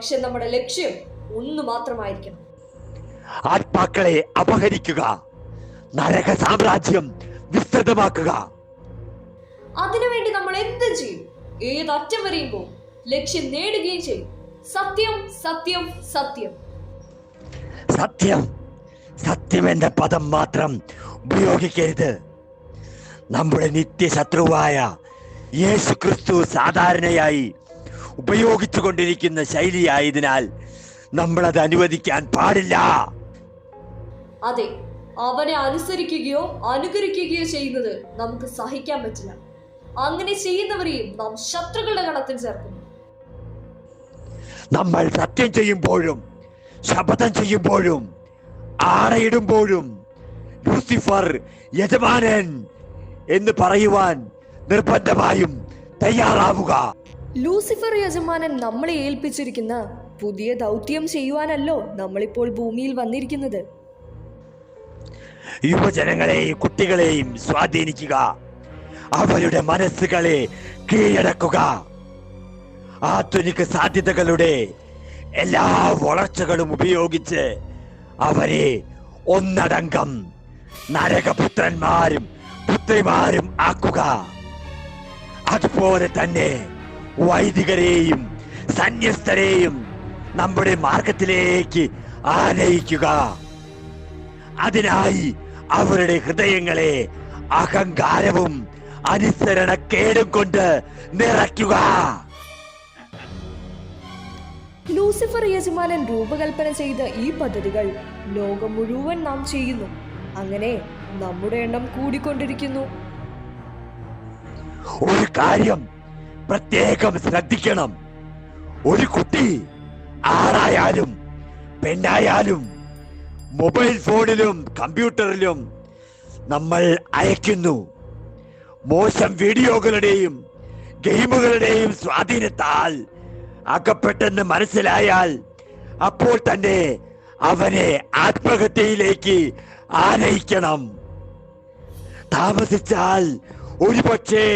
പക്ഷെ നമ്മുടെ ലക്ഷ്യം ഒന്ന് മാത്രമായിരിക്കണം. ആത്മാക്കളെ അപഹരിക്കുക നരക സാമ്രാജ്യം വിസ്തൃതമാക്കുക. അതിനുവേണ്ടി നമ്മൾ എന്ത് ചെയ്യും? ഏതറ്റം വരെയും പോകും ലക്ഷ്യം നേടുകയും ചെയ്യും. സത്യം സത്യം സത്യം. സത്യം സത്യം എന്ന പദം മാത്രം ഉപയോഗിക്കരുത്. നമ്മുടെ നിത്യശത്രുവായ യേശു ക്രിസ്തു സാധാരണയായി ഉപയോഗിച്ചു കൊണ്ടിരിക്കുന്ന ശൈലിയായതിനാൽ അത് അനുവദിക്കാൻ പാടില്ല. അതെ അവനെ അനുസരിക്കുകയോ അനുകരിക്കുകയോ ചെയ്യുന്നത് നമുക്ക് സഹിക്കാൻ പറ്റില്ല. അങ്ങനെ ചെയ്യുന്നവരെയും നാം ശത്രുക്കളുടെ ഗണത്തിൽ ചേർക്കുന്നു. നമ്മൾ സത്യം ചെയ്യുമ്പോഴും ശപഥം ചെയ്യുമ്പോഴും ആറയിടുമ്പോഴും ലൂസിഫർ യജമാനൻ എന്ന് പറയുവാൻ നിർബന്ധമായും തയ്യാറാവുക. ലൂസിഫർ യജമാനൻ നമ്മളെ ഏൽപ്പിച്ചിരിക്കുന്ന പുതിയ ദൗത്യം ചെയ്യുവാനല്ലോ നമ്മളിപ്പോൾ ഭൂമിയിൽ വന്നിരിക്കുന്നത്. യുവജനങ്ങളെയും കുട്ടികളെയും സ്വാധീനിക്കുക. അവരുടെ മനസ്സുകളെ കീഴടക്കുക. ആധുനിക സാധ്യതകളുടെ എല്ലാ വളർച്ചകളും ഉപയോഗിച്ച് അവരെ ഒന്നടങ്കം നരകപുത്രന്മാരും പുത്രിമാരും ആക്കുക. അതുപോലെ തന്നെ വൈദികരെയും സന്യസ്തരെയും നമ്മുടെ മാർഗത്തിലേക്ക് ആനയിക്കുക. അതിനായി അവരുടെ ഹൃദയങ്ങളെ അഹങ്കാരവും അനുസരണക്കേടും കൊണ്ട് നിറയ്ക്കുക. ലൂസിഫർ യജമാനൻ രൂപകൽപ്പന ചെയ്ത ഈ പദ്ധതികൾ ലോകം മുഴുവൻ നാം ചെയ്യുന്നു. അങ്ങനെ നമ്മുടെ എണ്ണം കൂടിക്കൊണ്ടിരിക്കുന്നു. ഒരു കാര്യം പ്രത്യേകം ശ്രദ്ധിക്കണം. ഒരു കുട്ടി ആറായാലും പെണ്ണായാലും മൊബൈൽ ഫോണിലും കമ്പ്യൂട്ടറിലും നമ്മൾ അയക്കുന്നു മോശം വീഡിയോകളുടെയും ഗെയിമുകളുടെയും സ്വാധീനത്താൽ അകപ്പെട്ടെന്ന് മനസ്സിലായാൽ അപ്പോൾ തന്നെ അവനെ ആത്മഹത്യയിലേക്ക് ആനയിക്കണം. താമസിച്ചാൽ ഒരുപക്ഷേ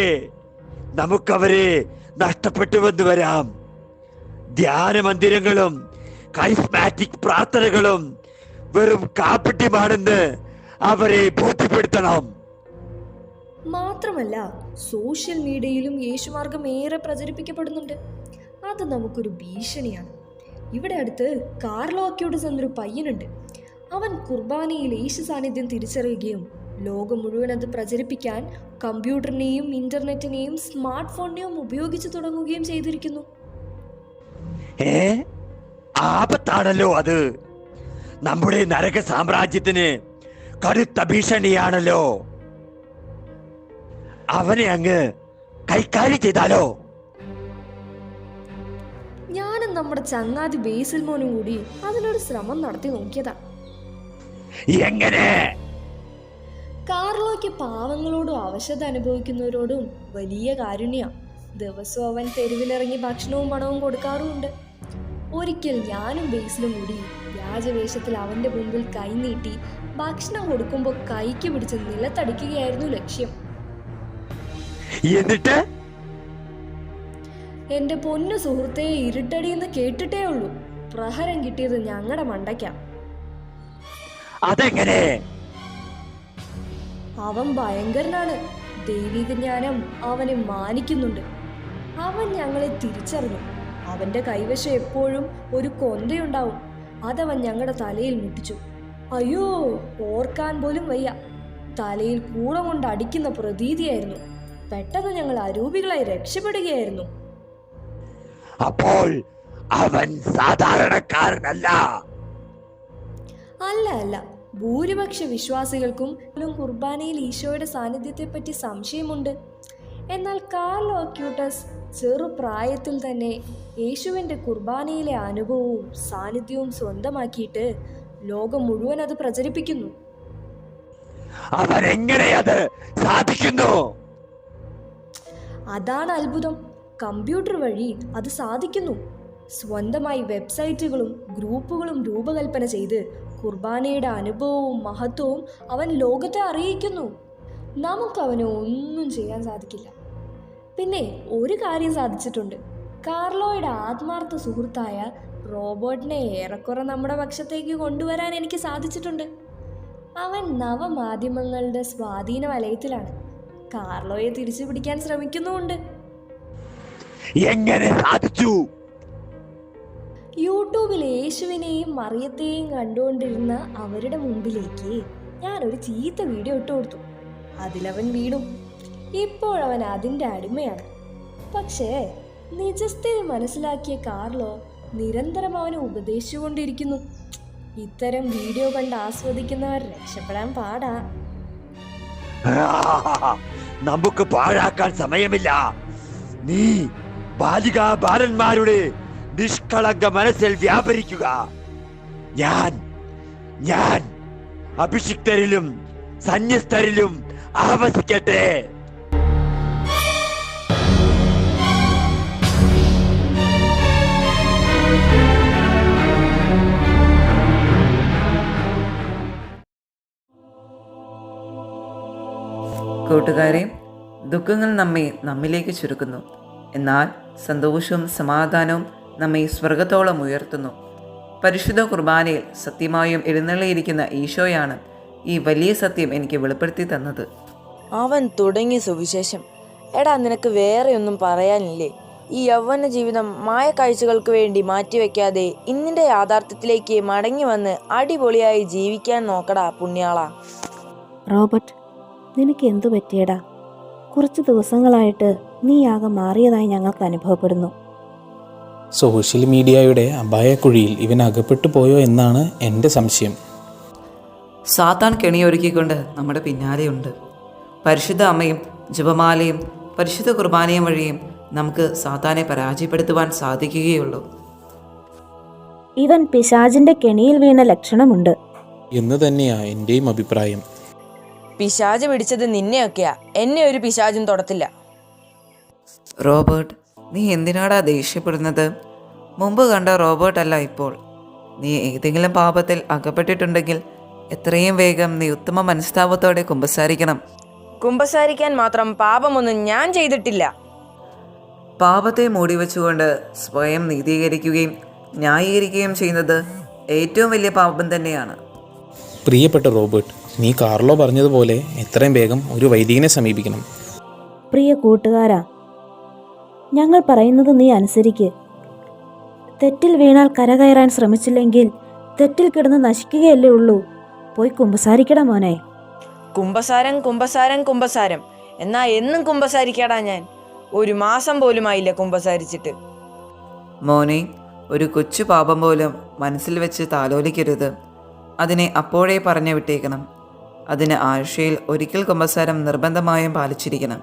നമുക്കവരെ നഷ്ടപ്പെട്ടുവെന്ന് വരാം. ധ്യാന മന്ദിരങ്ങളും കൈസ്മാറ്റിക് പ്രാർത്ഥനകളും വെറും കാപ്പിട്ടിമാണെന്ന് അവരെ ബോധ്യപ്പെടുത്തണം. മാത്രമല്ല സോഷ്യൽ മീഡിയയിലും യേശുമാർഗം ഏറെ പ്രചരിപ്പിക്കപ്പെടുന്നുണ്ട്. അത് നമുക്കൊരു ഭീഷണിയാണ്. ഇവിടെ അടുത്ത് കാർലോക്കിയോട് എന്നൊരു പയ്യനുണ്ട്. അവൻ കുർബാനയിൽ യേശു സാന്നിധ്യം തിരിച്ചറിയുകയും ലോകം മുഴുവൻ അത് പ്രചരിപ്പിക്കാൻ കമ്പ്യൂട്ടറിനെയും ഇന്റർനെറ്റിനെയും സ്മാർട്ട് ഫോണിനെയും ഉപയോഗിച്ചു തുടങ്ങുകയും ചെയ്തിരിക്കുന്നു. ആപത്താണല്ലോ അത്. നമ്മുടെ നരക സാമ്രാജ്യത്തിന് കടുത്ത ഭീഷണിയാണല്ലോ. അവനെ അങ്ങ് കൈകാര്യം ചെയ്താലോ? ഞാനും നമ്മുടെ ചങ്ങാതി ബേസിൽ മോനും കൂടി അതിനൊരു ശ്രമം നടത്തി നോക്കിയതാ. എങ്ങനെ? കാർലോയ്ക്ക് പാവങ്ങളോടും അവശത അനുഭവിക്കുന്നവരോടും വലിയ കാരുണ്യ. ദിവസവും അവൻ തെരുവിലിറങ്ങി ഭക്ഷണവും പണവും കൊടുക്കാറുമുണ്ട്. ഒരിക്കൽ ഞാനും ബേസിലും കൂടി വ്യാജവേഷത്തിൽ അവന്റെ മുമ്പിൽ കൈനീട്ടി ഭക്ഷണം കൊടുക്കുമ്പോൾ കൈക്ക് പിടിച്ച് നിലത്തടിക്കുകയായിരുന്നു ലക്ഷ്യം. എന്നിട്ട്? എന്റെ പൊന്നു സുഹൃത്തെ ഇരുട്ടടി എന്ന് കേട്ടിട്ടേ ഉള്ളൂ. പ്രഹരം കിട്ടിയത് ഞങ്ങളുടെ മണ്ടയ്ക്കാം. അതെങ്ങനെ? അവൻ ഭയങ്കരനാണ്. ദൈവിക ജ്ഞാനം അവനെ മാനിക്കുന്നുണ്ട്. അവൻ ഞങ്ങളെ തിരിച്ചറിഞ്ഞു. അവന്റെ കൈവശം എപ്പോഴും ഒരു കൊന്തയുണ്ടാവും. അതവൻ ഞങ്ങളുടെ തലയിൽ മുട്ടിച്ചു. അയ്യോ ഓർക്കാൻ പോലും വയ്യ. തലയിൽ കൂട കൊണ്ട് അടിക്കുന്ന പ്രതീതിയായിരുന്നു. പെട്ടെന്ന് ഞങ്ങൾ അരൂപികളായി രക്ഷപ്പെടുകയായിരുന്നു. അപ്പോൾ അവൻ സാധാരണക്കാരനല്ല. അല്ല അല്ല. ഭൂരിപക്ഷ വിശ്വാസികൾക്കും കുർബാനയിൽ ഈശോയുടെ സാന്നിധ്യത്തെപ്പറ്റി സംശയമുണ്ട്. എന്നാൽ കാർലോ അക്യൂട്ടസ് ചെറുപ്രായത്തിൽ തന്നെ യേശുവിന്റെ കുർബാനയിലെ അനുഭവവും സാന്നിധ്യവും സ്വന്തമാക്കിയിട്ട് ലോകം മുഴുവൻ അത് പ്രചരിപ്പിക്കുന്നു. സാധിക്കുന്നു? അതാണ് അത്ഭുതം. കമ്പ്യൂട്ടർ വഴി അത് സാധിക്കുന്നു. സ്വന്തമായി വെബ്സൈറ്റുകളും ഗ്രൂപ്പുകളും രൂപകൽപ്പന ചെയ്ത് കുർബാനയുടെ അനുഭവവും മഹത്വവും അവൻ ലോകത്തെ അറിയിക്കുന്നു. നമുക്കവന് ഒന്നും ചെയ്യാൻ സാധിക്കില്ല. പിന്നെ ഒരു കാര്യം സാധിച്ചിട്ടുണ്ട്. കാർലോയുടെ ആത്മാർത്ഥ സുഹൃത്തായ റോബോട്ടിനെ ഏറെക്കുറെ നമ്മുടെ പക്ഷത്തേക്ക് കൊണ്ടുവരാൻ എനിക്ക് സാധിച്ചിട്ടുണ്ട്. അവൻ നവമാധ്യമങ്ങളുടെ സ്വാധീന വലയത്തിലാണ്. കാർലോയെ തിരിച്ചു പിടിക്കാൻ ശ്രമിക്കുന്നുമുണ്ട്. എങ്ങനെ സാധിച്ചു? യൂട്യൂബിൽ യേശുവിനെയും മറിയത്തെയും കണ്ടുകൊണ്ടിരുന്ന അവരുടെ മുമ്പിലേക്ക് ഞാനൊരു ചീത്ത വീഡിയോ ഇട്ട് കൊടുത്തു. അതിലവൻ വീണു. ഇപ്പോഴവൻ അതിന്റെ അടിമയാണ്. പക്ഷേ നിജസ്ഥയെ മനസ്സിലാക്കിയ കാർലോ നിരന്തരം അവനെ ഉപദേശിച്ചുകൊണ്ടിരിക്കുന്നു. ഇത്തരം വീഡിയോ കണ്ട് ആസ്വദിക്കുന്നവർ രക്ഷപ്പെടാൻ പാടാ. നമുക്ക് പാഴാക്കാൻ സമയമില്ല. നീ ബാലികാ ബാലന്മാരുടെ നിഷ്കളങ്ക മനസ്സിൽ വ്യാപരിക്കുക. ഞാൻ ഞാൻ അഭിഷിക്തരിലും സന്യസ്തരിലും ആവസിക്കട്ടെ. കൂട്ടുകാരെ ദുഃഖങ്ങൾ നമ്മെ നമ്മിലേക്ക് ചുരുക്കുന്നു. എന്നാൽ സന്തോഷവും സമാധാനവും നമ്മെ സ്വർഗത്തോളം ഉയർത്തുന്നു. പരിശുദ്ധ കുർബാനയിൽ സത്യമായും എഴുന്നള്ളിയിരിക്കുന്ന ഈശോയാണ് ഈ വലിയ സത്യം എനിക്ക് വെളിപ്പെടുത്തി തന്നത്. അവൻ തുടങ്ങിയ സുവിശേഷം എടാ നിനക്ക് വേറെ ഒന്നും പറയാനില്ലേ? ഈ യൗവന ജീവിതം മായ കാഴ്ചകൾക്ക് വേണ്ടി മാറ്റിവെക്കാതെ ഇന്നിന്റെ യാഥാർത്ഥ്യത്തിലേക്ക് മടങ്ങി വന്ന് അടിപൊളിയായി ജീവിക്കാൻ നോക്കടാ പുണ്യാള. റോബർട്ട് നിനക്ക് എന്തു പറ്റിയടാ? കുറച്ച് ദിവസങ്ങളായിട്ട് നീ ആകെ മാറിയതായി ഞങ്ങൾക്ക് അനുഭവപ്പെടുന്നു. സോഷ്യൽ മീഡിയയുടെ അപായക്കുഴിയിൽ ഇവൻ അകപ്പെട്ടു പോയോ എന്നാണ് എന്റെ സംശയം. സാത്താൻ കെണിയൊരുക്കിക്കൊണ്ട് നമ്മുടെ പിന്നാലെയുണ്ട്. പരിശുദ്ധ അമ്മയും ജപമാലയും പരിശുദ്ധ കുർബാനയും വഴിയും നമുക്ക് സാത്താനെ പരാജയപ്പെടുത്തുവാൻ സാധിക്കുകയുള്ളൂ. ഇവൻ പിശാചിന്റെ കെണിയിൽ വീണ ലക്ഷണമുണ്ട്. എന്ന് തന്നെയാ എന്റെയും അഭിപ്രായം. പിശാജ് പിടിച്ചത് നിന്നെയൊക്കെയാ. എന്നെ ഒരു പിശാജും തൊടത്തില്ല. റോബർട്ട് നീ എന്തിനാടാ ദേഷ്യപ്പെടുന്നത്? മുമ്പ് കണ്ട റോബോട്ടല്ല അല്ല ഇപ്പോൾ. നീ ഏതെങ്കിലും പാപത്തിൽ അകപ്പെട്ടിട്ടുണ്ടെങ്കിൽ എത്രയും വേഗം നീ ഉത്തമ മനസ്താപത്തോടെ കുമ്പസാരിക്കണം. കുമ്പസാരിക്കാൻ മാത്രം പാപമൊന്നും ഞാൻ ചെയ്തിട്ടില്ല. പാപത്തെ മൂടിവെച്ചുകൊണ്ട് സ്വയം നീതീകരിക്കുകയും ന്യായീകരിക്കുകയും ചെയ്യുന്നത് ഏറ്റവും വലിയ പാപം തന്നെയാണ്. പ്രിയപ്പെട്ട റോബർട്ട് നീ കാർലോ പറഞ്ഞതുപോലെ എത്രയും വേഗം ഒരു വൈദികനെ സമീപിക്കണം. പ്രിയ കൂട്ടുകാരാ ഞങ്ങൾ പറയുന്നത് നീ അനുസരിക്ക്. തെറ്റിൽ വീണാൽ കരകയറാൻ ശ്രമിച്ചില്ലെങ്കിൽ തെറ്റിൽ കിടന്ന് നശിക്കുകയല്ലേ ഉള്ളൂ. പോയി കുമ്പസാരിക്കടാ മോനെ. കുമ്പസാരം കുമ്പസാരം കുമ്പസാരം. എന്നാ എന്നും കുമ്പസാരിക്കാടാ ഞാൻ. ഒരു മാസം പോലും ആയില്ല കുമ്പസാരിച്ചിട്ട്. മോനെ ഒരു കൊച്ചു പാപം പോലും മനസ്സിൽ വെച്ച് താലോലിക്കരുത്. അതിനെ അപ്പോഴേ പറഞ്ഞു വിട്ടേക്കണം. അതിന് ആഴ്ചയിൽ ഒരിക്കൽ കുമ്പസാരം നിർബന്ധമായും പാലിച്ചിരിക്കണം.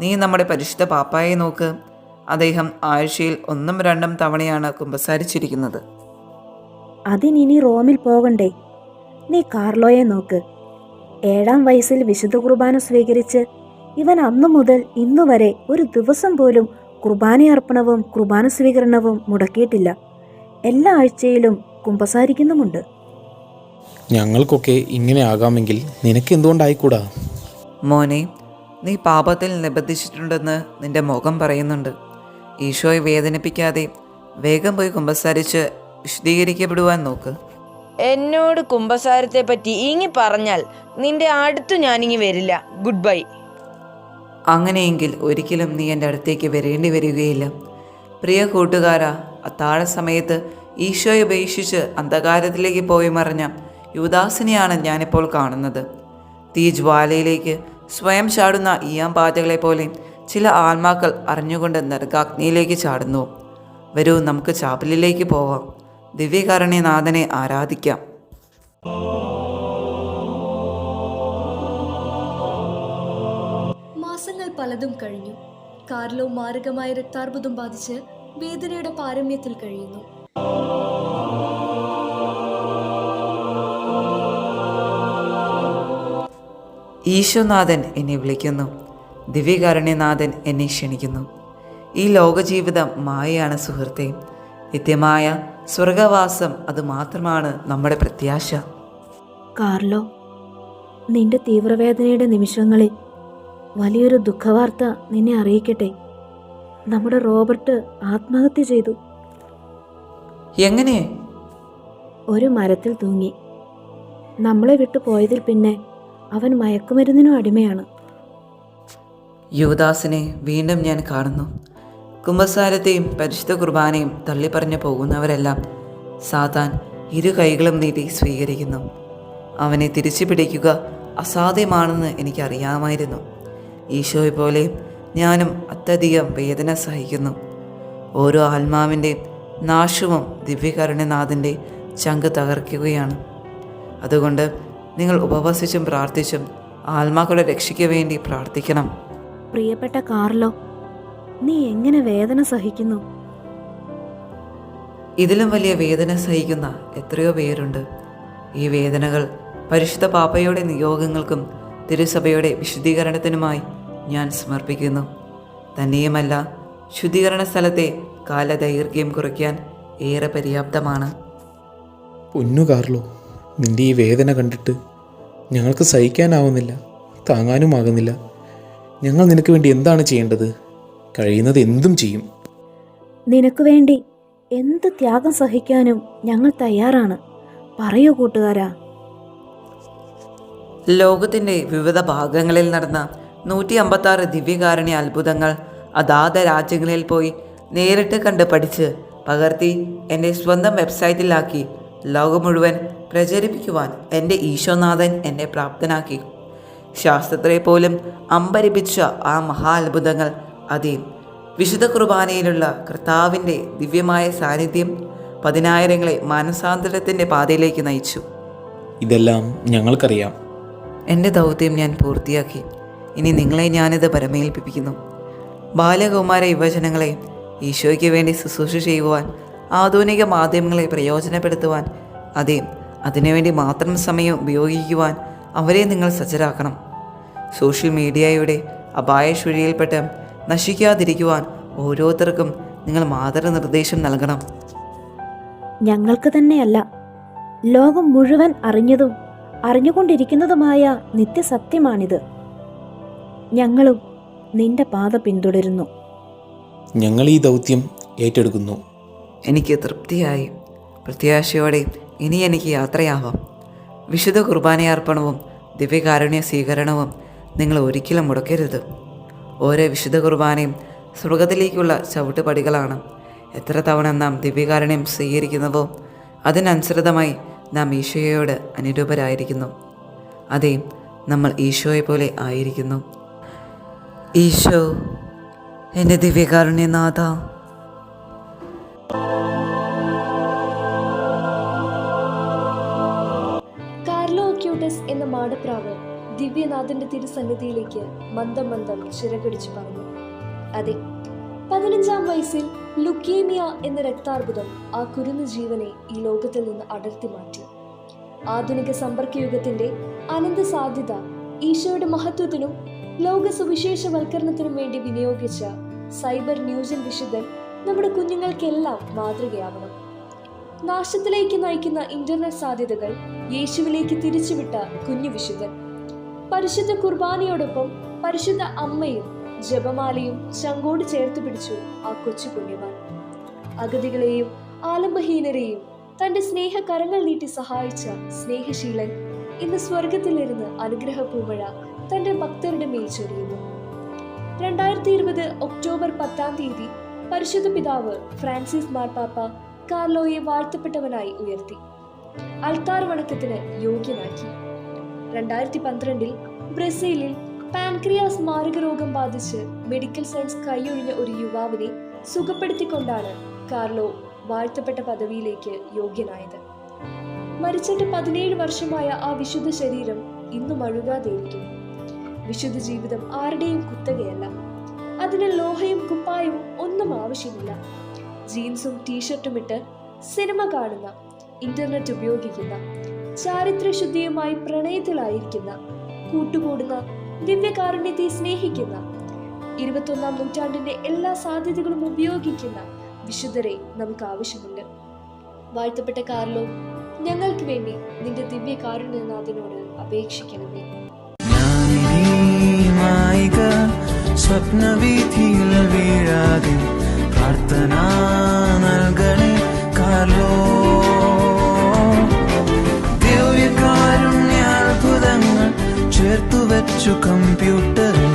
നീ നമ്മുടെ പരിശുദ്ധ പാപ്പായെ നോക്ക്. അദ്ദേഹം ആഴ്ചയിൽ ഒന്നും രണ്ടും തവണയാണ് കുമ്പസാരിച്ചിരിക്കുന്നത്. അതിനി റോമിൽ പോകണ്ടേ? നീ കാർലോയെ നോക്ക്. ഏഴാം വയസ്സിൽ വിശുദ്ധ കുർബാന സ്വീകരിച്ച് ഇവൻ അന്നു മുതൽ ഇന്നു വരെ ഒരു ദിവസം പോലും കുർബാനയർപ്പണവും കുർബാന സ്വീകരണവും മുടക്കിയിട്ടില്ല. എല്ലാ ആഴ്ചയിലും കുമ്പസാരിക്കുന്നുമുണ്ട്. ഞങ്ങൾക്കൊക്കെ ഇങ്ങനെ ആകാമെങ്കിൽ നിനക്ക് എന്തുകൊണ്ടായിക്കൂടാ? മോനെ നീ പാപത്തിൽ നിബന്ധിച്ചിട്ടുണ്ടെന്ന് നിന്റെ മുഖം പറയുന്നുണ്ട്. ഈശോയെ വേദനിപ്പിക്കാതെ വേഗം പോയി കുമ്പസാരിച്ച് വിശദീകരിക്കപ്പെടുവാൻ നോക്ക്. എന്നോട് കുമ്പസാരത്തെ പറ്റി ഇങ്ങി പറഞ്ഞാൽ നിന്റെ അടുത്തു ഞാനിങ്ങി വരില്ല. Good bye. അങ്ങനെയെങ്കിൽ ഒരിക്കലും നീ എന്റെ അടുത്തേക്ക് വരേണ്ടി വരികയില്ല. പ്രിയ കൂട്ടുകാരാ അത്താഴ സമയത്ത് ഈശോയെ ഉപേക്ഷിച്ച് അന്ധകാരത്തിലേക്ക് പോയി മറിഞ്ഞ യുദാസിനെയാണ് ഞാനിപ്പോൾ കാണുന്നത്. തീ ജ്വാലയിലേക്ക് സ്വയം ചാടുന്ന ഈയാമ്പാറ്റകളെ പോലെ ചില ആത്മാക്കൾ അറിഞ്ഞുകൊണ്ട് നരകാഗ്നിയിലേക്ക് ചാടുന്നു. വരൂ നമുക്ക് ചാപ്പലിലേക്ക് പോവാം. ദിവ്യകാരുണ്യനാഥനെ ആരാധിക്കാം. മാസങ്ങൾ പലതും കഴിഞ്ഞു. കാർലോ മാരകമായ രക്താർബുദം ബാധിച്ച് വേദനയുടെ പാരമ്യത്തിൽ കഴിയുന്നു. ഈശോനാഥൻ എന്നെ വിളിക്കുന്നു. ദിവ്യകാരുണ്യനാഥൻ എന്നെ ക്ഷണിക്കുന്നു. ഈ ലോകജീവിതം മായയാണ് സുഹൃത്തെ. നിത്യമായ സ്വർഗവാസം അത് മാത്രമാണ് നമ്മുടെ പ്രത്യാശ. കാർലോ നിന്റെ തീവ്രവേദനയുടെ നിമിഷങ്ങളിൽ വലിയൊരു ദുഃഖവാർത്ത നിന്നെ അറിയിക്കട്ടെ. നമ്മുടെ റോബർട്ട് ആത്മഹത്യ ചെയ്തു. എങ്ങനെ? ഒരു മരത്തിൽ തൂങ്ങി. നമ്മളെ വിട്ടു പോയതിൽ പിന്നെ അവൻ മയക്കുമരുന്നിനും അടിമയാണ്. യുവദാസിനെ വീണ്ടും ഞാൻ കാണുന്നു. കുംഭസാരത്തെയും പരിശുദ്ധ കുർബാനയും തള്ളിപ്പറഞ്ഞു പോകുന്നവരെല്ലാം സാത്താൻ ഇരു കൈകളും നീട്ടി സ്വീകരിക്കുന്നു. അവനെ തിരിച്ചു പിടിക്കുക അസാധ്യമാണെന്ന് എനിക്കറിയാമായിരുന്നു. ഈശോയെ പോലെ ഞാനും അത്യധികം വേദന സഹിക്കുന്നു. ഓരോ ആത്മാവിന്റെ നാശവും ദിവ്യകരുണനാഥന്റെ ചങ്ക് തകർക്കുകയാണ്. അതുകൊണ്ട് നിങ്ങൾ ഉപവസിച്ചും പ്രാർത്ഥിച്ചും ആത്മാക്കളെ രക്ഷയ്ക്ക് വേണ്ടി പ്രാർത്ഥിക്കണം. പ്രിയപ്പെട്ട കാർലോ നീ എങ്ങനെ വേദന സഹിക്കുന്നു? ഇതിലും വലിയ വേദന സഹിക്കുന്ന എത്രയോ പേരുണ്ട്. ഈ വേദനകൾ പരിശുദ്ധ പാപ്പയുടെ നിയോഗങ്ങൾക്കും തിരുസഭയുടെ വിശുദ്ധീകരണത്തിനുമായി ഞാൻ സമർപ്പിക്കുന്നു. തന്നെയുമല്ല ശുദ്ധീകരണ സ്ഥലത്തെ കാലദൈർഘ്യം കുറയ്ക്കാൻ ഏറെ പര്യാപ്തമാണ്. പൊന്നു കാർലോ നിന്റെ ഈ വേദന കണ്ടിട്ട് ഞങ്ങൾക്ക് സഹിക്കാനാവുന്നില്ല താങ്ങാനുമാകുന്നില്ല. ഞങ്ങൾ നിനക്ക് വേണ്ടി എന്താണ് ചെയ്യേണ്ടത്? കഴിയുന്നത് എന്തും ചെയ്യും. നിനക്ക് വേണ്ടി എന്ത് ത്യാഗം സഹിക്കാനും ഞങ്ങൾ തയ്യാറാണ്. പറയൂ കൂട്ടുകാരാ. ലോകത്തിന്റെ വിവിധ ഭാഗങ്ങളിൽ നടന്ന നൂറ്റി അമ്പത്താറ് ദിവ്യകാരുണ്യ അത്ഭുതങ്ങൾ അതാത് രാജ്യങ്ങളിൽ പോയി നേരിട്ട് കണ്ട് പഠിച്ച് പകർത്തി എന്റെ സ്വന്തം വെബ്സൈറ്റിലാക്കി ലോകം മുഴുവൻ പ്രചരിപ്പിക്കുവാൻ എന്റെ ഈശോനാഥൻ എന്നെ പ്രാപ്തനാക്കി. ശാസ്ത്രത്തെ പോലും അമ്പരിപ്പിച്ച ആ മഹാത്ഭുതങ്ങൾ അതിൽ അതേ. വിശുദ്ധ കുർബാനയിലുള്ള കർത്താവിന്റെ ദിവ്യമായ സാന്നിധ്യം പതിനായിരങ്ങളെ മാനസാന്തരത്തിന്റെ പാതയിലേക്ക് നയിച്ചു. ഇതെല്ലാം ഞങ്ങൾക്കറിയാം. എന്റെ ദൗത്യം ഞാൻ പൂർത്തിയാക്കി. ഇനി നിങ്ങളെ ഞാനിത് പരമേൽപ്പിപ്പിക്കുന്നു. ബാലകൗമാര യുവജനങ്ങളെ ഈശോയ്ക്ക് വേണ്ടി ശുശ്രൂഷ ചെയ്യുവാൻ ആധുനിക മാധ്യമങ്ങളെ പ്രയോജനപ്പെടുത്തുവാൻ അതേ അതിനുവേണ്ടി മാത്രം സമയം ഉപയോഗിക്കുവാൻ അവരെ നിങ്ങൾ സജ്ജരാക്കണം. സോഷ്യൽ മീഡിയയുടെ അപായശുഴിയിൽപ്പെട്ട് നശിക്കാതിരിക്കുവാൻ ഓരോരുത്തർക്കും നിങ്ങൾ മാതൃനിർദ്ദേശം നൽകണം. ഞങ്ങൾക്ക് തന്നെയല്ല ലോകം മുഴുവൻ അറിഞ്ഞതും അറിഞ്ഞുകൊണ്ടിരിക്കുന്നതുമായ നിത്യസത്യമാണിത്. ഞങ്ങളും നിന്റെ പാത പിന്തുടരുന്നു. ഞങ്ങൾ ഈ ദൗത്യം ഏറ്റെടുക്കുന്നു. എനിക്ക് തൃപ്തിയായി. പ്രത്യാശയോടെ ഇനി എനിക്ക് യാത്രയാവാം. വിശുദ്ധ കുർബാനയർപ്പണവും ദിവ്യകാരുണ്യ സ്വീകരണവും നിങ്ങൾ ഒരിക്കലും മുടക്കരുത്. ഓരോ വിശുദ്ധ കുർബാനയും സ്വർഗത്തിലേക്കുള്ള ചവിട്ടുപടികളാണ്. എത്ര തവണ നാം ദിവ്യകാരുണ്യം സ്വീകരിക്കുന്നുവോ അതിനനുസൃതമായി നാം ഈശോയോട് അനുരൂപരായിരിക്കുന്നു. അതേ നമ്മൾ ഈശോയെ പോലെ ആയിരിക്കുന്നു. ഈശോ എന്റെ ദിവ്യകാരുണ്യനാഥ. കാർലോ ക്യൂട്ടസ് എന്ന മാടപ്രാവ്. ദിവ്യനാഥന്റെ തിരുസന്നിധിയിലേക്ക് മന്ദം മന്ദം ചിറകടിച്ചു പറഞ്ഞു. അതെ പതിനഞ്ചാം വയസ്സിൽ ലുക്കേമിയ എന്ന രക്താർബുദം ആ കുരുന്നു ജീവനെ ഈ ലോകത്തിൽ നിന്ന് അടർത്തി മാറ്റി. ആധുനിക സമ്പർക്കയുഗത്തിന്റെ അനന്ത സാധ്യത ഈശോയുടെ മഹത്വത്തിനും ലോക സുവിശേഷവൽക്കരണത്തിനും വേണ്ടി വിനിയോഗിച്ച സൈബർ ന്യൂജൻ വിശുദ്ധൻ നമ്മുടെ കുഞ്ഞുങ്ങൾക്കെല്ലാം മാതൃകയാവണം നാശത്തിലേക്ക് നയിക്കുന്ന ഇന്റർനെറ്റ് സാധ്യതകൾ യേശുവിലേക്ക് തിരിച്ചുവിട്ട കുഞ്ഞു വിശുദ്ധൻ. പരിശുദ്ധ കുർബാനയോടൊപ്പം പരിശുദ്ധ അമ്മയും ജപമാലയും ചങ്കോട് ചേർത്ത് പിടിച്ചു ആ കൊച്ചു പുണ്യവാൻ. അഗതികളെയും ആലംബഹീനരെയും തന്റെ സ്നേഹ കരങ്ങൾ നീട്ടി സഹായിച്ച സ്നേഹശീലൻ ഇന്ന് സ്വർഗത്തിലിരുന്ന് അനുഗ്രഹ പൂമഴ തന്റെ ഭക്തരുടെ മേൽ ചൊരിയുന്നു. രണ്ടായിരത്തി ഇരുപത് ഒക്ടോബർ പത്താം തീയതി പരിശുദ്ധ പിതാവ് ഫ്രാൻസിസ് മാർപ്പാപ്പ കാർലോയെ വാഴ്ത്തപ്പെട്ടവനായി ഉയർത്തി. അൾത്താർ വണക്കത്തിന് യോഗ്യനാക്കി. രണ്ടായിരത്തി പന്ത്രണ്ടിൽ ബ്രസീലിൽ പാൻക്രിയാസ് മാരക രോഗം ബാധിച്ച് മെഡിക്കൽ സയൻസ് കൈയൊഴിഞ്ഞ ഒരു യുവാവിനെ സുഖപ്പെടുത്തിക്കൊണ്ടാണ് കാർലോ വാഴ്ത്തപ്പെട്ട പദവിയിലേക്ക് യോഗ്യനായത്. മരിച്ചിട്ട് പതിനേഴ് വർഷമായ ആ വിശുദ്ധ ശരീരം ഇന്നും അഴുകാതെയിരിക്കുന്നു. വിശുദ്ധ ജീവിതം ആരുടെയും കുത്തകയല്ല. അതിന് ലോഹയും കുപ്പായവും ഒന്നും ആവശ്യമില്ല. ജീൻസും ടീഷർട്ടും ഇട്ട് സിനിമ കാണുന്ന ഇന്റർനെറ്റ് ഉപയോഗിക്കുന്ന ചാരിത്രശുദ്ധിയുമായി പ്രണയത്തിലായിരിക്കുന്ന കൂട്ടുകൂടുന്ന ദിവ്യകാരുണ്യത്തെ സ്നേഹിക്കുന്ന ഇരുപത്തൊന്നാം നൂറ്റാണ്ടിന്റെ എല്ലാ സാധ്യതകളും ഉപയോഗിക്കുന്ന വിശുദ്ധരെ നമുക്ക് ആവശ്യമുണ്ട് വാഴ്ത്തപ്പെട്ട കാർലോ ഞങ്ങൾക്ക് വേണ്ടി നിന്റെ ദിവ്യകാരുണ്യനാഥനോട് അപേക്ഷിക്കണമേ. മായിക സ്വപ്നവീഥിയിൽ വീഴാതെ പ്രാർത്ഥന നൽകണേ കാലോ വെച്ചു കമ്പ്യൂട്ടറിൽ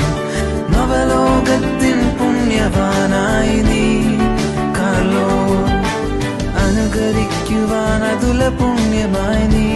നവലോകത്തിൽ പുണ്യവാനായി നീ. കാലോ അനുകരിക്കുവാൻ അതുല പുണ്യമായി നീ.